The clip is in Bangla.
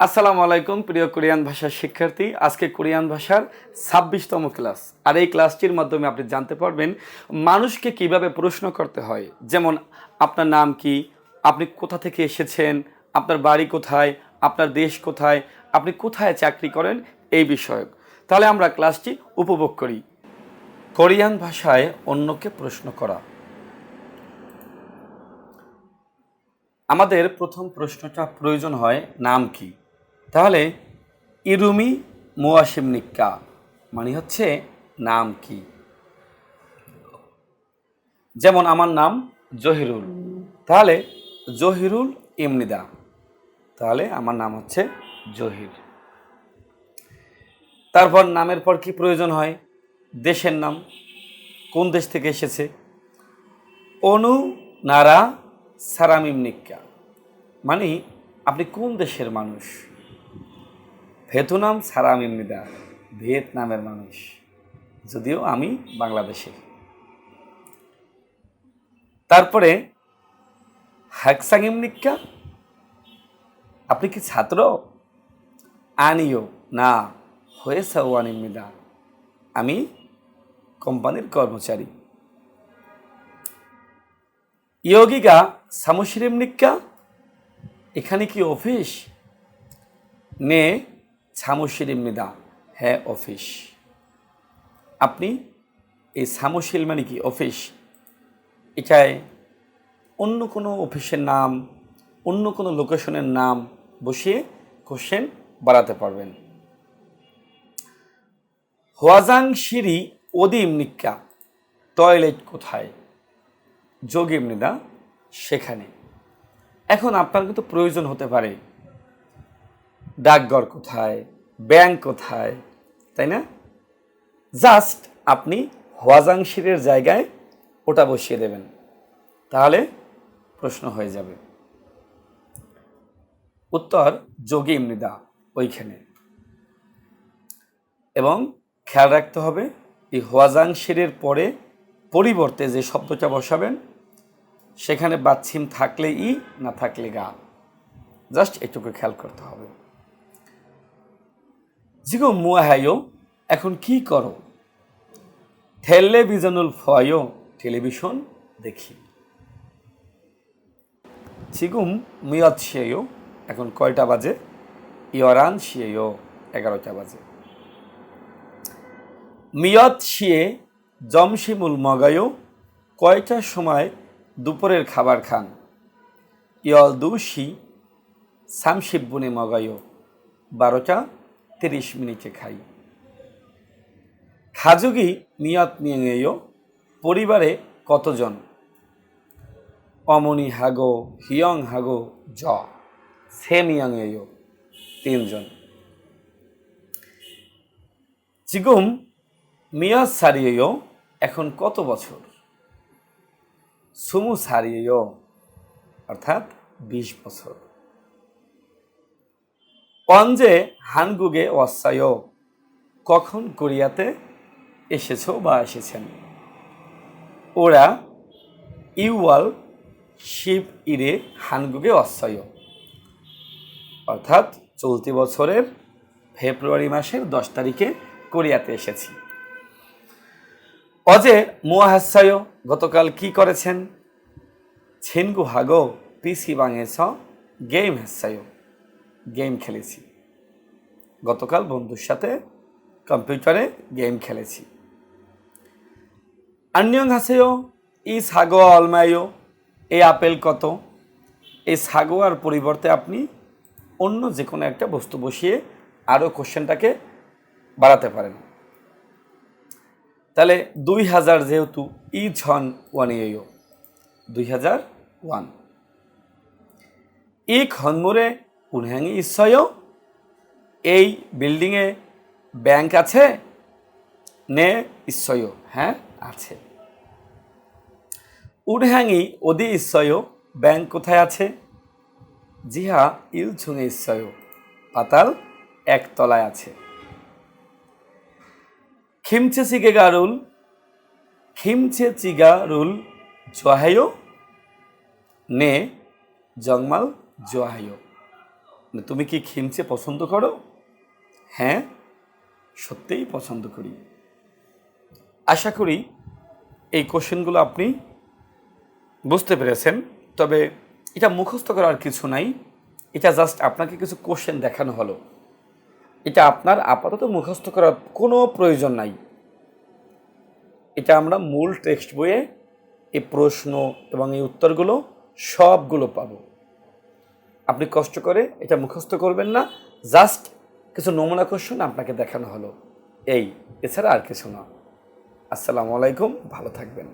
আসসালামু আলাইকুম, প্রিয় কোরিয়ান ভাষার শিক্ষার্থী। আজকে কোরিয়ান ভাষার ছাব্বিশতম ক্লাস। আর এই ক্লাসটির মাধ্যমে আপনি জানতে পারবেন মানুষকে কীভাবে প্রশ্ন করতে হয়। যেমন, আপনার নাম কি? আপনি কোথা থেকে এসেছেন? আপনার বাড়ি কোথায়? আপনার দেশ কোথায়? আপনি কোথায় চাকরি করেন? এই বিষয়ক তাহলে আমরা ক্লাসটি উপভোগ করি। কোরিয়ান ভাষায় অন্যকে প্রশ্ন করা। আমাদের প্রথম প্রশ্নটা প্রয়োজন হয়, নাম কি? তাহলে ইরুমি মোয়াশিম নিক্কা মানে হচ্ছে নাম কি? যেমন আমার নাম জহিরুল। তাহলে জহিরুল ইমনিদা, তাহলে আমার নাম হচ্ছে জহির। তারপর নামের পর কি প্রয়োজন হয়? দেশের নাম, কোন দেশ থেকে এসেছে? অনু নারা সারামিম নিক্কা মানে আপনি কোন দেশের মানুষ? ভেতনাম সারামিম নিদা ভিয়েতনামের মানুষ, যদিও আমি বাংলাদেশের। তারপরে হ্যাকসাঙিম নিক্কা, আপনি কি ছাত্র? আনিও, না, হয়েছে ওয়ানিম নিদা আমি কোম্পানির কর্মচারী। ইয়োগিকা সামুশিরিম নিক্কা, এখানে কি অফিস? নে সামুশিরিম মেদা হ্যাঁ অফিস। আপনি এই সামুশিল মানে কি? অফিস। এটায় অন্য কোনো অফিসের নাম, অন্য কোনো লোকেশনের নাম বসিয়ে কোশ্চেন বাড়াতে পারবেন। হোয়াজাং সিঁড়ি ওদিম নিক্কা টয়লেট কোথায়? যোগী মৃদা সেখানে। এখন আপনার কিন্তু প্রয়োজন হতে পারে। ডাকঘর কোথায়, ব্যাংক কোথায়, তাই না? জাস্ট আপনি হোয়াজাংশিরের জায়গায় ওটা বসিয়ে দেবেন। তাহলে প্রশ্ন হয়ে যাবে। উত্তর যোগী মৃদা, ওইখানে। এবং খেয়াল রাখতে হবে, এই হোয়াজাংশিরের পরে পরিবর্তে যে শব্দটা বসাবেন, সেখানে বাচ্ছিম থাকলে ই না থাকলে গা। জাস্ট এটুকু খেয়াল করতে হবে। জিগো মুয়াহায়ো এখন কি করো? টেলিভিশনুল ফয়ো টেলিভিশন দেখি। চিগুম মিয়ত শিয়েও এখন কয়টা বাজে? ইয়রান শিয়েও এগারোটা বাজে। মিয়ত শিয়ে জমশিমুল মগায়ও কয়টার সময় দুপুরের খাবার খান? ইয়ল দুশি সামশিবুনে মগায়ও বারোটা তিরিশ মিনিটে খাই। খাজুগি নিয়ত নিয়েও পরিবারে কতজন? অমনি হাগো, হিয়ং হাগো, জ সে মিয়াংয়েও তিনজন। চিগুম মিয়াজ সারিয়েও এখন কত বছর? সুমু সারিয়েও, অর্থাৎ বিশ বছর। অঞ্জে হানগুগে অস্সায়ও কখন কোরিয়াতে এসেছ বা এসেছেন? ওরা ইউয়াল শিব ইরে হানগুগে অস্সায় অর্থাৎ চলতি বছরের ফেব্রুয়ারি মাসের দশ তারিখে কোরিয়াতে এসেছি। অজে মুয়াহাসায়, গতকাল কি করেছেন? ছেনগু হাগো পিসি বাঙেছ গেম হাসায় গেম খেলেছি। গতকাল বন্ধুর সাথে কম্পিউটারে গেম খেলেছি। আন্যং হাসেও, ই সাগো অলমায়ো এই আপেল কত? এই সাগোয়ার পরিবর্তে আপনি অন্য যে কোনো একটা বস্তু বসিয়ে আরও কোশ্চেনটাকে বাড়াতে পারেন। তাহলে দুই হাজার যেহেতু ই ঝন ওয়ান ইয়ো দুই হাজার ওয়ান। ই খনমুরে উনহ্যাঙ্গি ইসয় এই বিল্ডিংয়ে ব্যাংক আছে নে ইসয় হ্যাঁ আছে। উনহ্যাঙ্গি ওদি ইসয় ব্যাংক কোথায় আছে? জিহা ইলছুঙে ইসয় পাতাল একতলায় আছে। খিমচে চিগেগারুল খিমচে চিগারুল জহায়ো নে জংমাল জহায়ো তুমি কি খিমচে পছন্দ করো? হ্যাঁ সত্যিই পছন্দ করি। আশা করি এই কোশ্চেনগুলো আপনি বুঝতে পেরেছেন, তবে এটা মুখস্থ করার কিছু নাই। এটা জাস্ট আপনাকে কিছু কোশ্চেন দেখানো হলো। এটা আপনার আপাতত মুখস্থ করার কোনো প্রয়োজন নাই। এটা আমরা মূল টেক্সট বইয়ে এই প্রশ্ন এবং এই উত্তরগুলো সবগুলো পাবো। আপনি কষ্ট করে এটা মুখস্থ করবেন না। জাস্ট কিছু নমুনা কোশ্চেন আপনাকে দেখানো হলো। এই, এছাড়া আর কিছু না। আসসালামু আলাইকুম, ভালো থাকবেন।